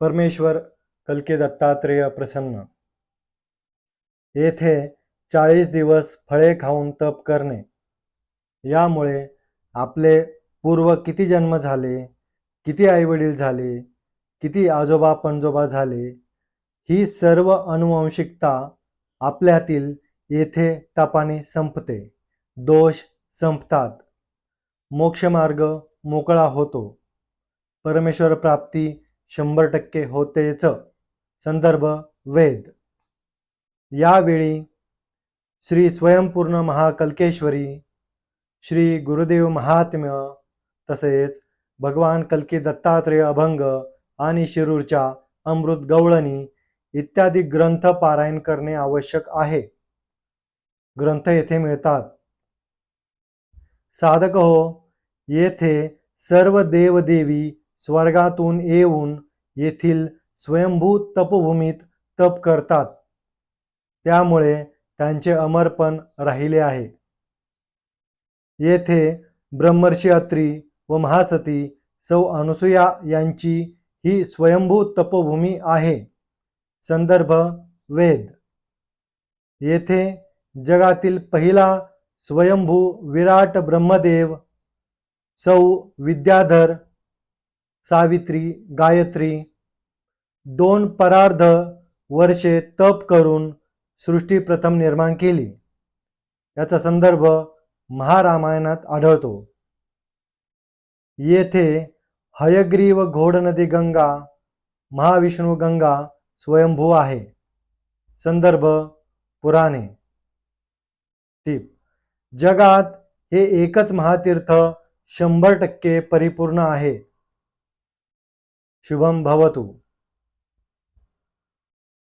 परमेश्वर कल्के दत्तात्रेय प्रसन्न. येथे चाळीस दिवस फळे खाऊन तप करणे. यामुळे आपले पूर्व किती जन्म झाले किती आईवडील झाले किती आजोबा पणजोबा झाले ही सर्व अनुवंशिकता आपल्यातील येथे तपाने संपते. दोष संपतात. मोक्षमार्ग मोकळा होतो. परमेश्वर प्राप्ती शंभर टक्के होतेच. संदर्भ वेद. यावेळी श्री स्वयंपूर्ण महाकल्केश्वरी श्री गुरुदेव महात्म्य तसेच भगवान कल्की दत्तात्रेय अभंग आणि शिरूरच्या अमृत गवळणी इत्यादी ग्रंथ पारायण करणे आवश्यक आहे. ग्रंथ येथे मिळतात. साधक हो येथे सर्व देवदेवी स्वर्गातून येऊन येथील स्वयंभू तपभूमीत तप करतात. त्यामुळे त्यांचे अमरपण राहिले आहे. येथे ब्रह्मर्षी अत्री व महासती सौ अनुसूया यांची ही स्वयंभू तपभूमी आहे. संदर्भ वेद. येथे जगातील पहिला स्वयंभू विराट ब्रह्मदेव सौ विद्याधर सावित्री गायत्री दोन परार्ध वर्षे तप करून सृष्टी प्रथम निर्माण केली. याचा संदर्भ महारामायणात आढळतो. येथे हयग्रीव घोडनदी गंगा महाविष्णू गंगा स्वयंभू आहे. संदर्भ पुराणे. टीप. जगात हे एकच महातीर्थ शंभर टक्के परिपूर्ण आहे. शुभम भवतु।